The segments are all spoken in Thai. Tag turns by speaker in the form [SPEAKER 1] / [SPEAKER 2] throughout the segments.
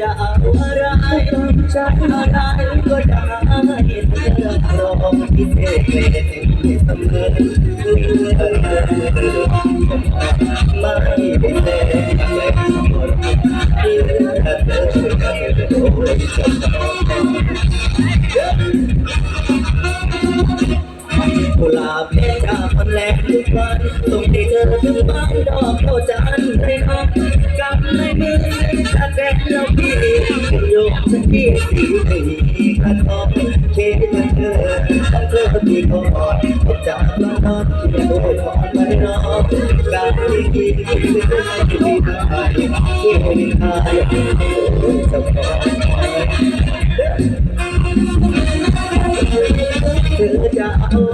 [SPEAKER 1] จะเอาอะไรจะอะไรก็ได้รอพิเศษเสมอไม่เป็นไรกุหลาบเพชรจากคน แรกทุกวันส่งที่เธอถึงบ้านดอกโทจันทร์ให้น้องกับในมือถ้าแกเราพี่โยกสักทีสีสีกระทบเคกันเธอต้องเธอที่กอดพบจากบ้านนอนที่โดยขอมาได้นอนการที่ดีที่ดีที่ดีไทยที่ไม่ไทยจะขอเธอจะเอา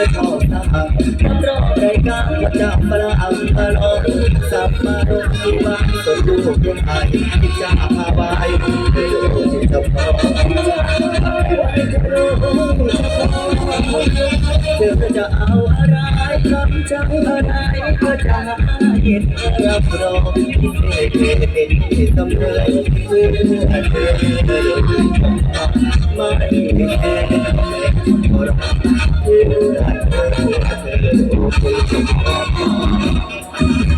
[SPEAKER 1] เธอชอบทำรับรองรายการประจำปลาอัมปลอนสับมาลงที่บ้านส่วนลูกยังไงที่จะ คำจะอะไรก็จะให้เธอรับรองพิเศษเป็นเสมอเพื่อเธอไม่แค่เพื่อเธอข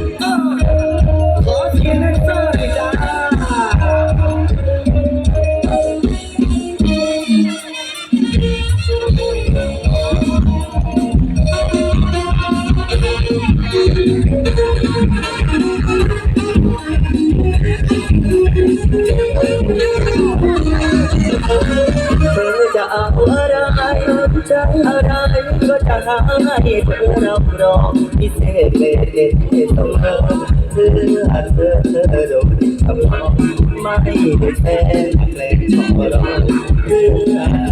[SPEAKER 1] เธอจะเอาอะไรจะอะไรก็จะให้เธอรับรองพิเศษเลยต้องเธอเพื่อเธอเธอโดนทำพอไม่ได้แพ้แกล้งชอราเพื่อ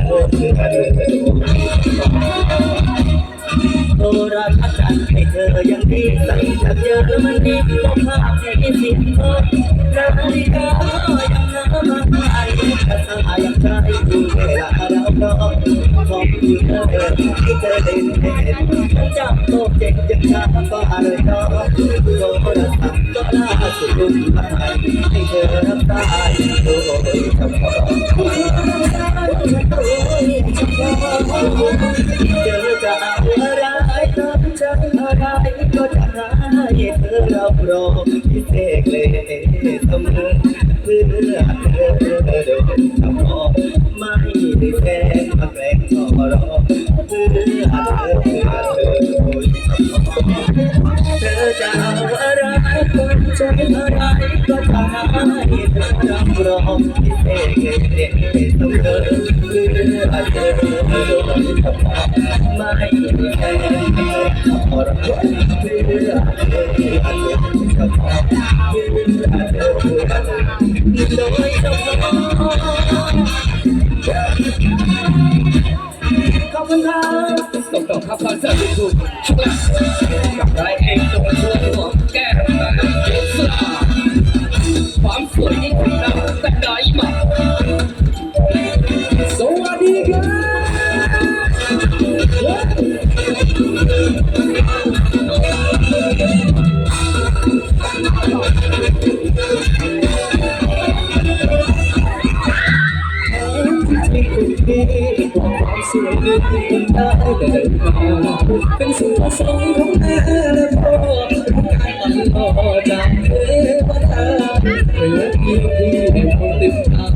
[SPEAKER 1] เธอเพื่อเธอ โทรทัศน์จัดให้เธอยังดีใส่จากเยอรมนีก็ภาพที่สิบโทนาฬิกายังน้ำมันไหลกระสายยังใจดูเวลาเรารอขอบคุณเธอที่เธอได้เห็นจับโตเจ็บจะช้าก็อะไรก็โทรศัพท์ก็ล่าสุดลุกไปให้เธอรับตายโดยเฉพาะเจอ รับรองพิเศษเลยเสมอเพื่อเธอโดยเฉพาะไม่ได้แค่มาแกล้งชอบรอเพื่อเธอเพื่อเธอโดยเฉพาะเธอจะเอา อะไรก็จอะไรก็จะให้เธอรับรองพิเศษเลยเสมอเพื่อเธอโดยเฉพาะไม่ได้แค่ชอบรอเพื่อเธอโดยเฉพาะเพื่อเธอโดยเฉพาะขอบคุณครับ
[SPEAKER 2] ส่งต่อครับคอนเสิร์ตยูทูบชุกละกับรายเอง ความสวยดีคุ
[SPEAKER 1] ณได้เดินมาเป็นสิ่งประสงของแม่และพ่อทุกท่านต่อจากเทวดาเพื่อที่ที่ให้คนติดตาม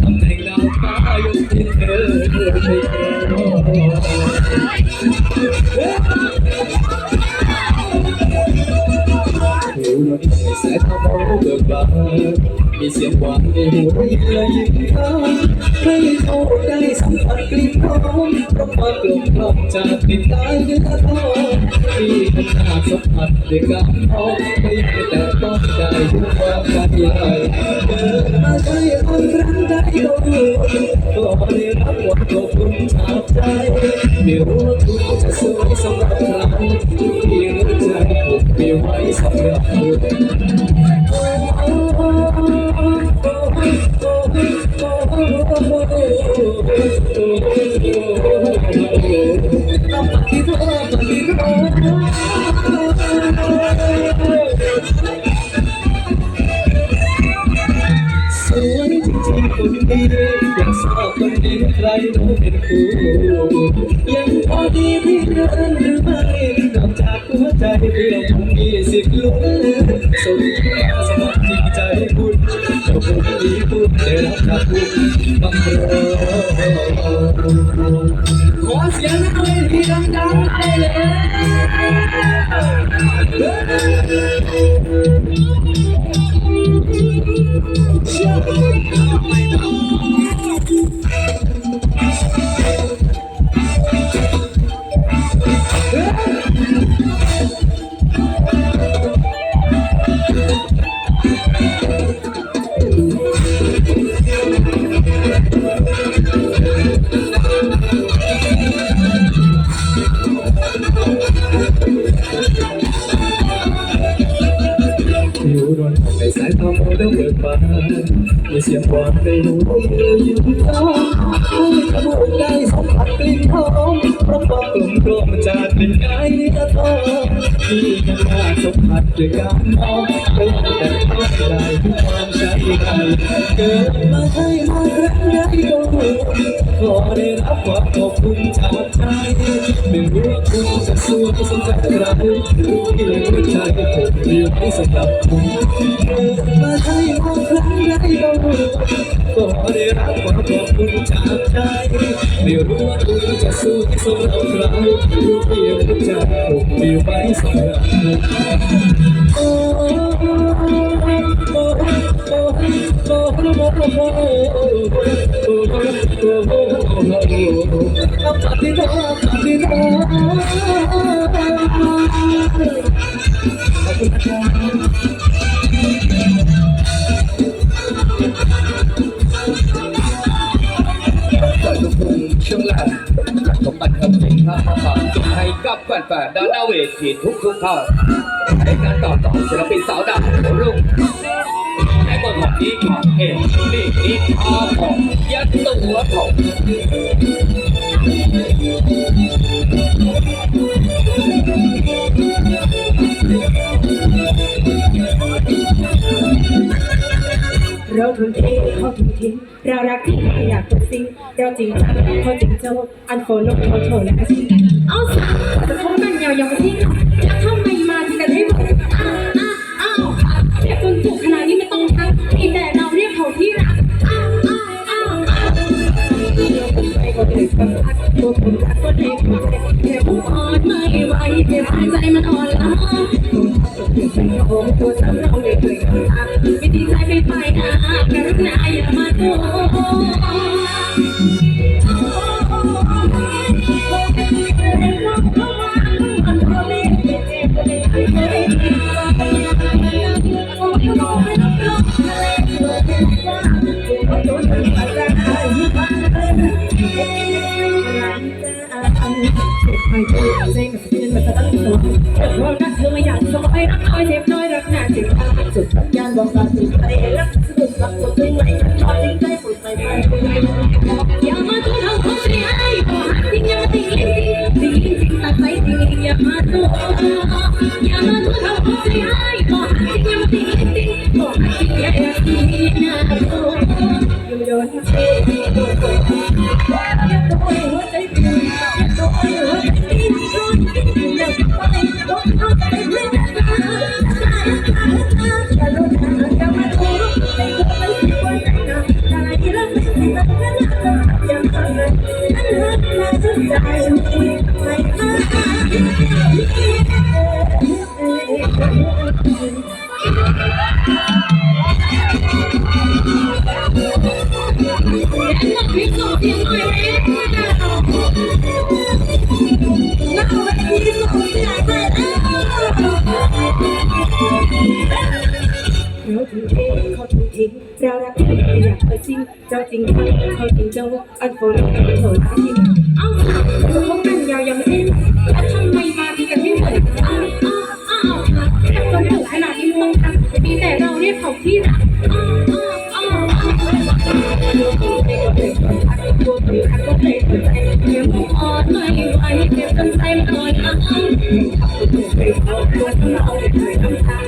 [SPEAKER 1] ทำให้ดาวฟ้ายกที่เธอไม่เคยรอผิวน้อย ใส
[SPEAKER 3] สายตามองเบิกบานมีเสียงหวานในหัวและยิ้มทาให้เขาได้สัมผัสกลิ่นหอมเพราะความกลมกล่อมจากกลิ่นใต้เนื้อทองที่ขนาสัมผัสด้วยกันหอมไม่ให้แต่ต้องได้ทุกความใกล้เกิดมาใช่คนรั้งใดก็รู้ก็ได้รับความขอบคุณจากใจไม่รู้ว่าคุณจะสวยสำหรับใครเพียงหัวใจผูกมีไว้สำหรับคุณสวยจริงๆค หัวใจเพื่อผมมีสิทธิ์ลุ้นสมมาสมัครจริงใจคุณเจ้าคนดีคุณได้รับจากคุณบังเอิญขอเสียงหน่อยที่ดังๆให้เลย อยู่ร นในสายตามองแล้วเบิกบานมีเสียงหวานในหูที่เลยอยู่ท้องให้ขบวนได้สัมผัสกลิ่นหอมเพราะความกลมกล่อมจากกลิ่นไอเนื้อทองที่ขนมาสัมผัสด้วยการมองไม่แต่ต้องได้ทุกความใช้ไงเกิดมาให้มาครั้งใดก็รู้ขอได้รับความขอบคุณจากใจไม่รู้ว่าคุณจะสู้ก็สำหรับเรรู้เพียงหัวใจผมเรียกให้สำหรับคุณเกิดมาให้มาครั้งใดก็รู้ขอได้รับความขอบคุณจากใจไม่รู้ว่าคุณจะสู้สำหรับเรารู้เพียงหัวใจผมเรีไว้สำหรับคุณโอ้โอ้โอ้โอ้โอ้โอ้โอ้ปฏิโดปฏิโดขอบคุณครับ แฟนๆด้านหน้าเวทีทุกทุกๆท่านในการต่อต่อศิลปินสาวดาวหัวรุ่งในบทของนี้ของเอ็นนี่นี่พาของยัดตัวของ
[SPEAKER 4] เราทุ่มเทเขาทุ่มทิ้งเรารักที่ไม่อยากตัวซิงเราจริงจังเขาจริงโจ้อันโฟนลงโทรโทรและกระชิง เอาสาวจะคบกันยาวๆที่จะทำไมมาที่กันให้หมดอ้าวอ้าวอ้าวเรียกคนถูกขนาดนี้ไม่ต้องทักมีแต่เราเรียกเขาที่รักอ้าวอ้าวอ้าวไปก็เลยสัมผัสตัวผมรักก็เลยถูกใจแค่ผมอ่อนไม่ไหวเจ็บใจมันอ่อนล้าโอ้ตัวสำรองเลยเคยทำวิธีใจไม่ไปนะกรุณาอย่ามาโทไม่เจอเซ็งกับเพื่อนมาตั้งตัวแต่ว่ารักเธอไม่อยากสบายรักน้อยเจ็บน้อยรักหนาเจ็บตาสุดยานบอกตาสุดใจรักสุดรักตัวไม่ชอบจริงใจปวดใจไปอย่ามาตัวเราเขาใจให้ขอจริงอย่ามาติงจริงจริงจริงตัดใจจริงอย่ามาตัวอย่ามาตัวเราเขาใจให้ขอจริงอย่ามาติงจริงขอจริงอย่าอย่าติงนะตัวอยู่โดนเชื่อตัวตัวอ ริงเจ้าจริงจังเขาจริงเจ้าอันโฟนโถรักจริงเอ้าคือพบกันยาวยังไม่ได้ทำไมมาดีกันไม่หมดอ้าวอ้าวอ้าวแต่คนถึงขนาดนี้มึงค่ะมีแต่เราเรียกเขาที่รักอ้าวอ้าวอ้าวความรักเธ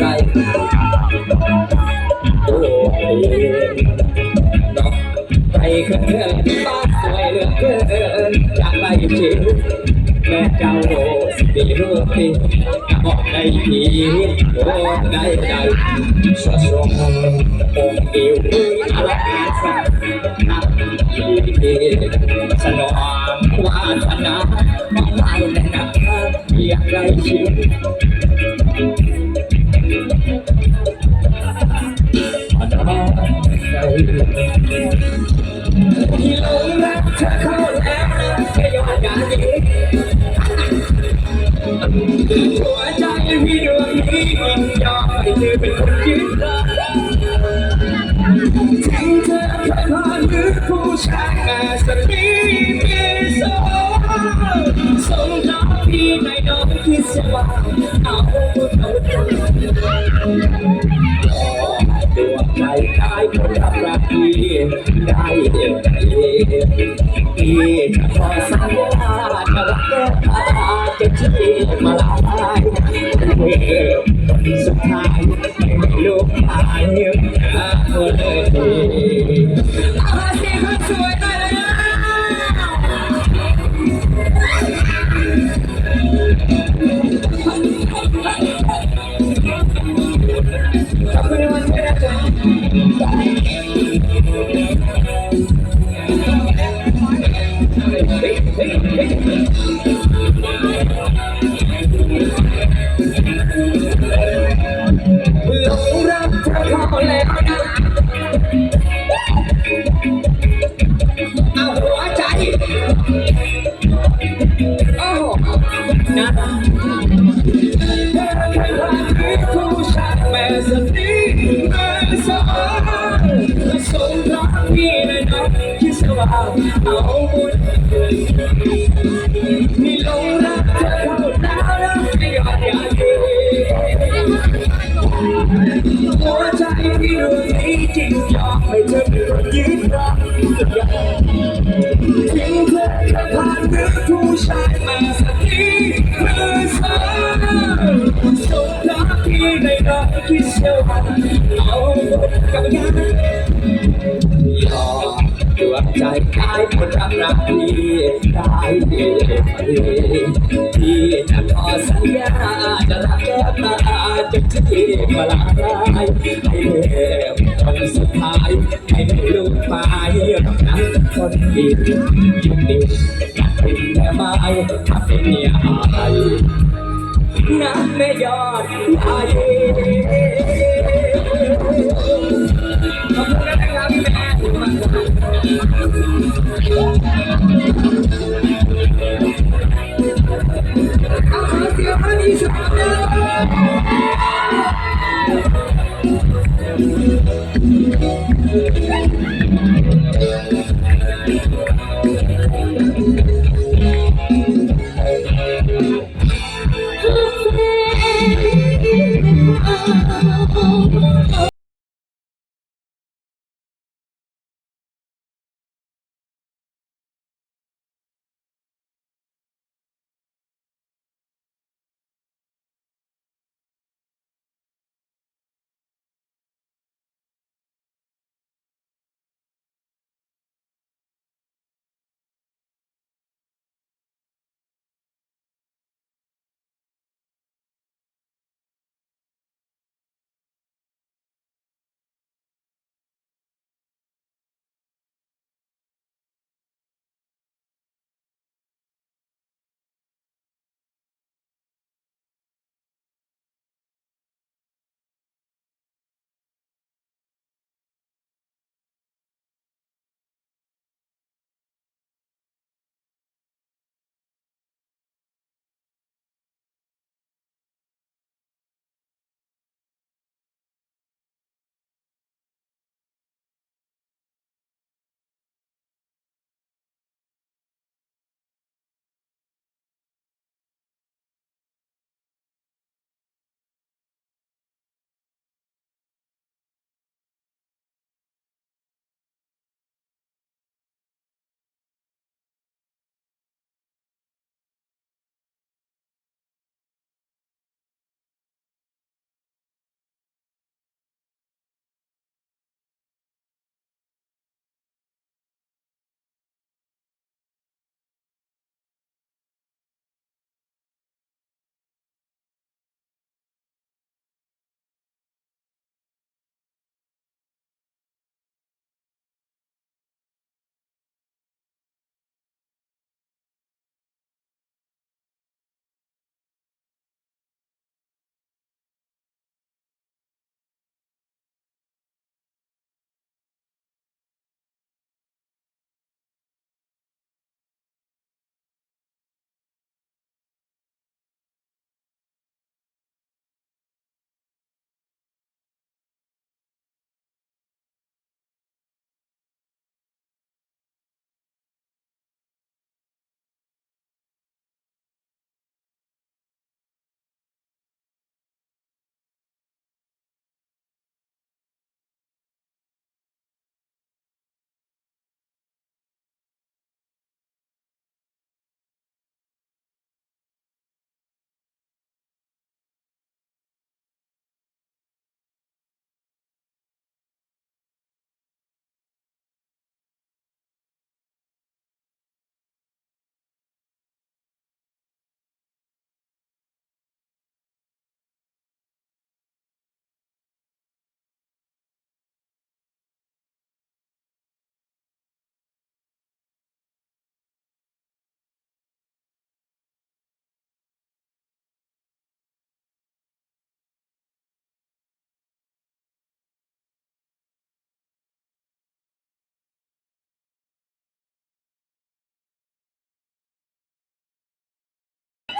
[SPEAKER 4] ใจโอ้
[SPEAKER 2] ยน้องใจเกินบ้าสวยเหลือเกินอยากไปชิมแม่เจ้าสีรูปที่บอกได้ทีโอ้ได้ใจสะสมองค์เดียวอะไรสักดีสนองวาสนาไม่ได้นะเพียงไรชีวิต ที่หลงรักเธอเข้าแล้วนะแค่ยอดการนี้หัวใจพี่ดวงนี้ยอมให้เธอเป็นคนยึดรักถึงเธอเคยผ่านมือผู้ชายมาสักทีมีสองสงสารพี่ในน้องคิดว่าเได้เองพี่จะขอสัญญาจะรักแก้ตาจะชี้มาลายสุดท้ายไม่รู้หายคนเลยอาเสียงสวย หล คนยืนรักทิ้งเธอแค่ผ่านมือผู้ชายมาสักทีคือสาวสงรักพี่ในดอกคิดเชื่อว่าเอาหมดกับยายอม ดใจได้คนรักรักพี่ได้ดีพี่จะขอสัญญาจะรักแก้ตาจะที่มาลายให้เธอคนสุดท้ายให้ได้ลูกไปกับนักคนดียิ่งดีอยากเป็นแม่ไม้ถ้าเป็นเมียอายนักแม่ยอดยาย
[SPEAKER 4] เ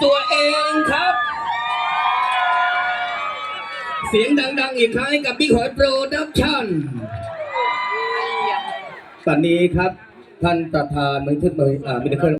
[SPEAKER 4] ตั
[SPEAKER 2] วเองครับ เสียงดังๆอีกครั้งให้กับบิ๊กหอยโปรดักชั่น ตอนนี้ครับ ท่านประธานมือทึกมืออ่ามิเตอร์